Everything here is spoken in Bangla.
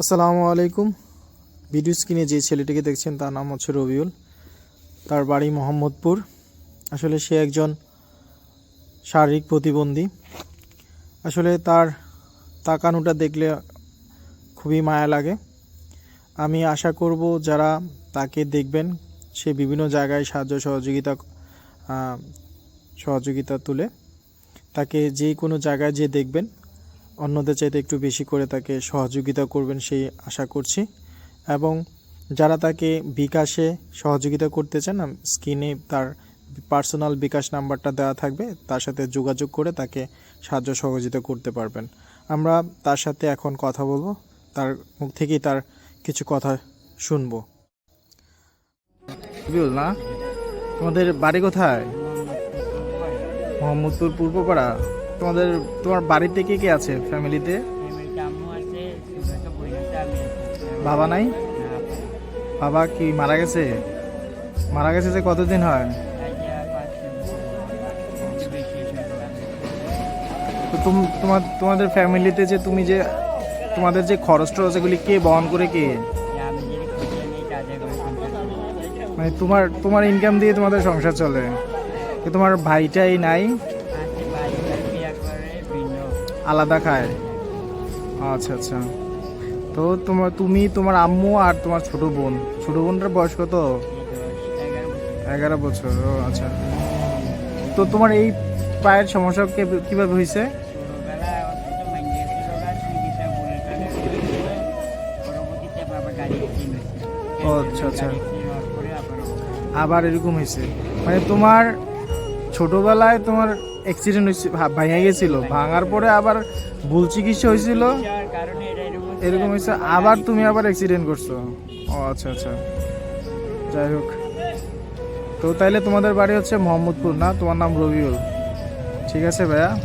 আসসালামু আলাইকুম। ভিডিও স্ক্রিনে যে ছেলেটিকে দেখছেন, তার নাম হচ্ছে রবিউল। তার বাড়ি মোহাম্মদপুর। আসলে সে একজন শারীরিক প্রতিবন্ধী। আসলে তার তাকানোটা দেখলে খুবই মায়া লাগে। আমি আশা করব যারা তাকে দেখবেন, সে বিভিন্ন জায়গায় সাহায্য, সহযোগিতা সহযোগিতা তুলে তাকে যে কোনো জায়গায় যে দেখবেন অন্যদের চাইতে একটু বেশি করে তাকে সহযোগিতা করবেন সেই আশা করছি। এবং যারা তাকে বিকাশে সহযোগিতা করতে চান স্ক্রিনে তার পার্সোনাল বিকাশ নাম্বারটা দেওয়া থাকবে, তার সাথে যোগাযোগ করে তাকে সাহায্য সহযোগিতা করতে পারবেন। আমরা তার সাথে এখন কথা বলব, তার মুখ থেকেই তার কিছু কথা শুনব। না? তোমাদের বাড়ি কোথায়? মোহাম্মদপুর পূর্বপাড়া? তোমাদের তোমার বাড়িতে কে কে আছে? ফ্যামিলিতে। বাবা নাই? বাবা কি মারা গেছে? মারা গেছে যে কতদিন হয়? তো তুম- তোমার তোমাদের ফ্যামিলিতে যে তুমি যে তোমাদের যে খরচ টরচ এগুলি কে বহন করে কে। মানে তোমার তোমার ইনকাম দিয়ে তোমাদের সংসার চলে। তোমার ভাইটাই নাই আলাদা খায়। আচ্ছা আচ্ছা। তো তোমার তুমি তোমার আম্মু আর তোমার ছোট বোন। ছোট বোনটার বয়স কত? এগারো বছর। ও আচ্ছা। তো তোমার এই পায়ের সমস্যা কীভাবে হয়েছে? আচ্ছা, আচ্ছা। আবার এরকম হয়েছে। মানে তোমার ছোটবেলায় তোমার অ্যাক্সিডেন্ট হয়েছে ভা- ভাঙা গেছিল। ভাঙার পরে আবার ভুল চিকিৎসা হয়েছিল। এরকম হয়েছে আবার তুমি আবার অ্যাক্সিডেন্ট করছ। ও আচ্ছা আচ্ছা। যাই হোক। তো তাইলে তোমাদের বাড়ি হচ্ছে মোহাম্মদপুর, না? তোমার নাম রবিউল। ঠিক আছে ভাইয়া?